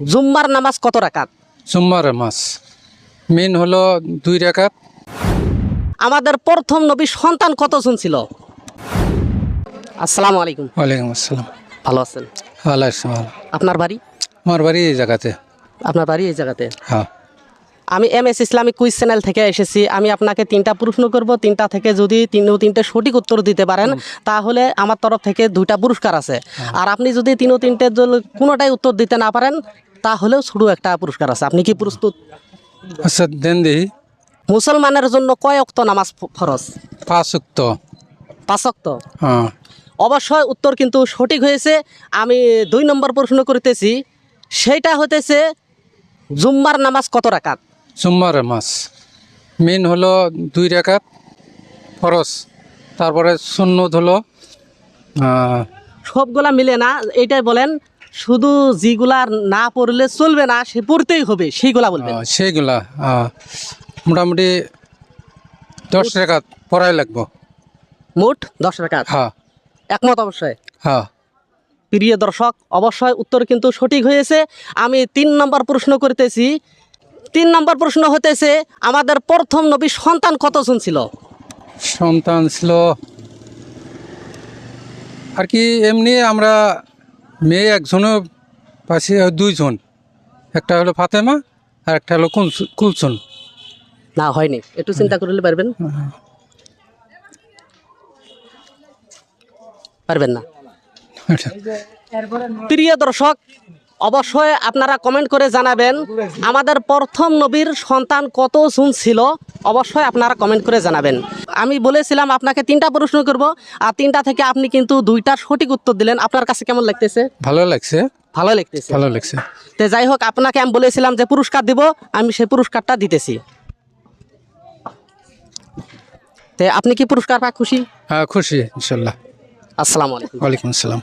জুম্মার নামাজ কত রাকাত? জুম্মার নামাজ। মেন হলো দুই রাকাত। আমাদের প্রথম নবী সন্তান কতজন ছিল? আসসালামু আলাইকুম। ওয়ালাইকুম আসসালাম। ভালো আছেন? ভালো আছে ভালো। আপনার বাড়ি? আমার বাড়ি এই জায়গাতে। আপনার বাড়ি এই জায়গাতে? হ্যাঁ। আমি M S Islamic quiz channel থেকে এসেছি। আমি আপনাকে তিনটা প্রশ্ন করব। তিনটা থেকে যদি তিন তিনটে সঠিক উত্তর দিতে পারেন তাহলে আমার তরফ থেকে দুইটা পুরস্কার আছে। আর আপনি যদি তিনও তিনটে কোনোটাই উত্তর দিতে না পারেন তাহলেও শুধু একটা পুরস্কার আছে। আপনি কি প্রস্তুত? আচ্ছা দেন দিই মুসলমানের জন্য কয় অক্ত নামাজ ফরজ? পাঁচ উক্ত পাঁচ অক্ত হ্যাঁ। অবশ্যই উত্তর কিন্তু সঠিক হয়েছে। আমি দুই নম্বর প্রশ্ন করতেছি। সেইটা হতেছে জুম্মার নামাজ কত রাকাত? সোমবার মাস মেন হলো দুই রেখাত ফরস তারপরে সুন্নত হলো সবগুলা মিলে না এটাই বলেন শুধু যেগুলা না পড়লে চলবে না সে পড়তেই হবে সেইগুলা বলবেন। সেইগুলা মোটামুটি দশ রেখাত পড়াই লাগবো। মোট দশ রাকাত হ্যাঁ একমত অবশ্যই? হ্যাঁ প্রিয় দর্শক অবশ্যই উত্তর কিন্তু সঠিক হয়েছে। আমি তিন নম্বর প্রশ্ন করতেছি তিন নম্বর প্রশ্ন হতেছে আমাদের প্রথম নবী সন্তান কতজন ছিল? সন্তান ছিল আর কি এমনি আমরা মেয়ে একজনও পাশে দুইজন। একটা হলো ফাতেমা আর একটা হলো কুলসু- কুলসুন। না হয়নি। একটু চিন্তা করলে পারবেন? পারবেন না। প্রিয় দর্শক অবশ্যই আপনারা কমেন্ট করে জানাবেন আমাদের প্রথম নবীর সন্তান কত জন ছিল অবশ্যই আপনারা কমেন্ট করে জানাবেন। আমি বলেছিলাম আপনাকে তিনটা প্রশ্ন করব আর তিনটা থেকে আপনি কিন্তু দুইটা সঠিক উত্তর দিলেন। আপনার কাছে কেমন লাগতেছে? ভালো লাগছে। ভালো লাগতেছে। ভালো লাগছে। তো যাই হোক আপনাকে আমি বলেছিলাম যে পুরস্কার দিব আমি সেই পুরস্কারটা দিতেছি। তে আপনি কি পুরস্কার পায় খুশি? হ্যাঁ খুশি ইনশাল্লাহ। আসসালামু আলাইকুম। ওয়ালাইকুম আসসালাম।